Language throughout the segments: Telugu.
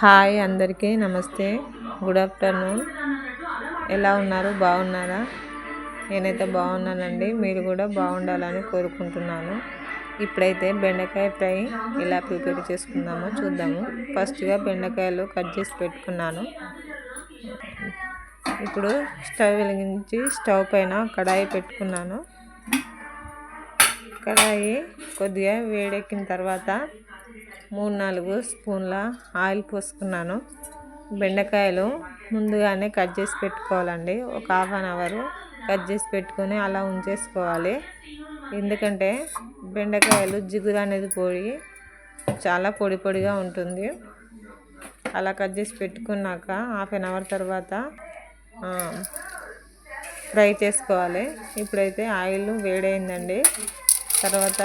హాయ్ అందరికీ నమస్తే గుడ్ ఆఫ్టర్నూన్. ఎలా ఉన్నారు? బాగున్నారా? నేనైతే బాగున్నానండి. మీరు కూడా బాగుండాలని కోరుకుంటున్నాను. ఇప్పుడైతే బెండకాయ ఫ్రై ఎలా ప్రిపేర్ చేసుకుందామో చూద్దాము. ఫస్ట్గా బెండకాయలు కట్ చేసి పెట్టుకున్నాను. ఇప్పుడు స్టవ్ వెలిగించి స్టవ్ పైన కడాయి పెట్టుకున్నాను. కడాయి కొద్దిగా వేడెక్కిన తర్వాత మూడు నాలుగు స్పూన్ల ఆయిల్ పోసుకున్నాను. బెండకాయలు ముందుగానే కట్ చేసి పెట్టుకోవాలండి. ఒక హాఫ్ అన్ అవర్ కట్ చేసి పెట్టుకొని అలా ఉంచేసుకోవాలి. ఎందుకంటే బెండకాయలు జిగురు అనేది పోయి చాలా పొడి పొడిగా ఉంటుంది. అలా కట్ చేసి పెట్టుకున్నాక హాఫ్ అన్ అవర్ తర్వాత ఫ్రై చేసుకోవాలి. ఇప్పుడైతే ఆయిల్ వేడైందండి. తర్వాత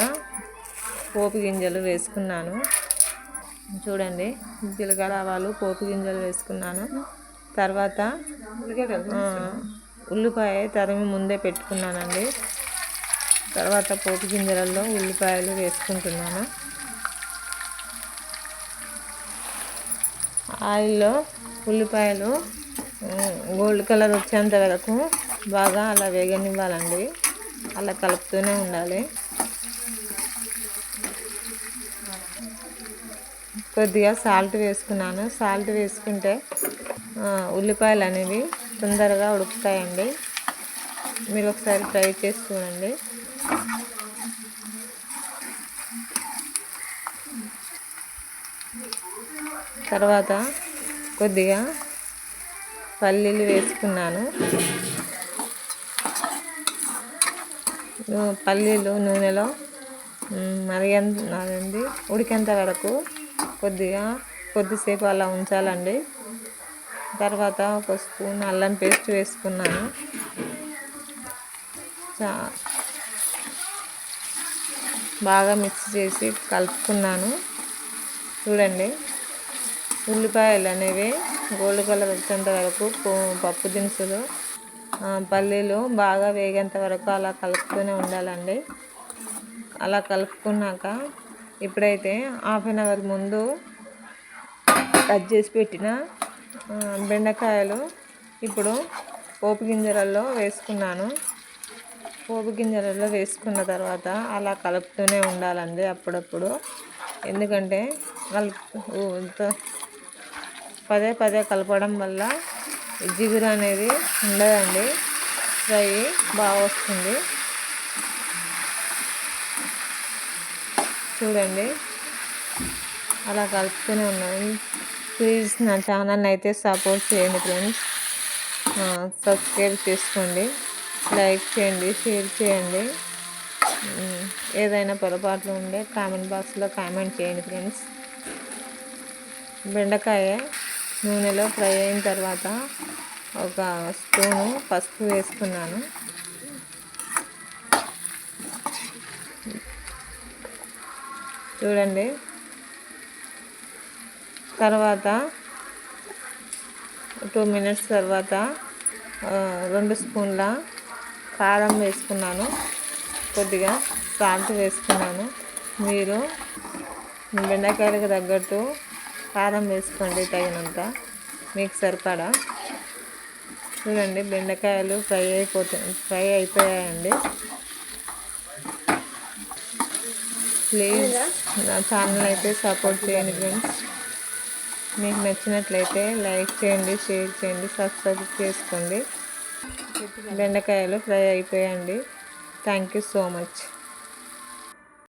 పోపు గింజలు వేసుకున్నాను. చూడండి జీలకర్ర ఆవాలు పోపు గింజలు వేసుకున్నాను. తర్వాత ఉల్లిపాయ తరిమి ముందే పెట్టుకున్నానండి. తర్వాత పోపు గింజలలో ఉల్లిపాయలు వేసుకుంటున్నాను. ఆయిల్లో ఉల్లిపాయలు గోల్డ్ కలర్ వచ్చేంత వరకు బాగా అలా వేగనివ్వాలండి. అలా కలుపుతూనే ఉండాలి. కొద్దిగా సాల్ట్ వేసుకున్నాను. సాల్ట్ వేసుకుంటే ఉల్లిపాయలు అనేవి తొందరగా ఉడుకుతాయండి. మీరు ఒకసారి ట్రై చేసి చూడండి. తర్వాత కొద్దిగా పల్లీలు వేసుకున్నాను. పల్లీలు నూనెలో మరిగంది ఉడికేంత వరకు కొద్దిగా కొద్దిసేపు అలా ఉంచాలండి. తర్వాత ఒక స్పూన్ అల్లం పేస్ట్ వేసుకున్నాను. చా బాగా మిక్స్ చేసి కలుపుకున్నాను. చూడండి ఉల్లిపాయలు అనేవి గోల్డ్ కలర్ వచ్చేంత వరకు పప్పు దినుసులు పల్లీలు బాగా వేగేంత వరకు అలా కలుపుతూనే ఉండాలండి. అలా కలుపుకున్నాక ఇప్పుడైతే హాఫ్ అన్ అవర్ ముందు కట్ చేసి పెట్టిన బెండకాయలు ఇప్పుడు పోపు గింజలలో వేసుకున్నాను. పోపు గింజలలో వేసుకున్న తర్వాత అలా కలుపుతూనే ఉండాలండి అప్పుడప్పుడు. ఎందుకంటే కలుపు పదే పదే కలపడం వల్ల జిగురు అనేది ఉండదండి. ఫ్రై బాగా వస్తుంది. చూడండి. అలా కలుపుతూనే ఉన్నాను. ప్లీజ్ నా ఛానల్ని అయితే సపోర్ట్ చేయండి ఫ్రెండ్స్ సబ్స్క్రైబ్ చేసుకోండి. లైక్ చేయండి షేర్ చేయండి. ఏదైనా పొరపాట్లు ఉండే కామెంట్ బాక్స్లో కామెంట్ చేయండి ఫ్రెండ్స్ బెండకాయ నూనెలో ఫ్రై అయిన తర్వాత ఒక స్పూను పసుపు వేసుకున్నాను. చూడండి. తర్వాత టూ మినిట్స్ తర్వాత రెండు స్పూన్ల కారం వేసుకున్నాను. కొద్దిగా సాల్ట్ వేసుకున్నాను. మీరు బెండకాయలకు తగ్గట్టు కారం వేసుకోండి తగినంత. మీకు సరిపడా. చూడండి బెండకాయలు ఫ్రై అయిపోతు ఫ్రై అయిపోయాయండి. ప్లీజ్. నా ఛానల్ అయితే సపోర్ట్ చేయండి ఫ్రెండ్స్. మీకు నచ్చినట్లయితే లైక్ చేయండి షేర్ చేయండి సబ్స్క్రైబ్ చేసుకోండి. బెండకాయలు ఫ్రై అయిపోయాయండి. Thank you so much.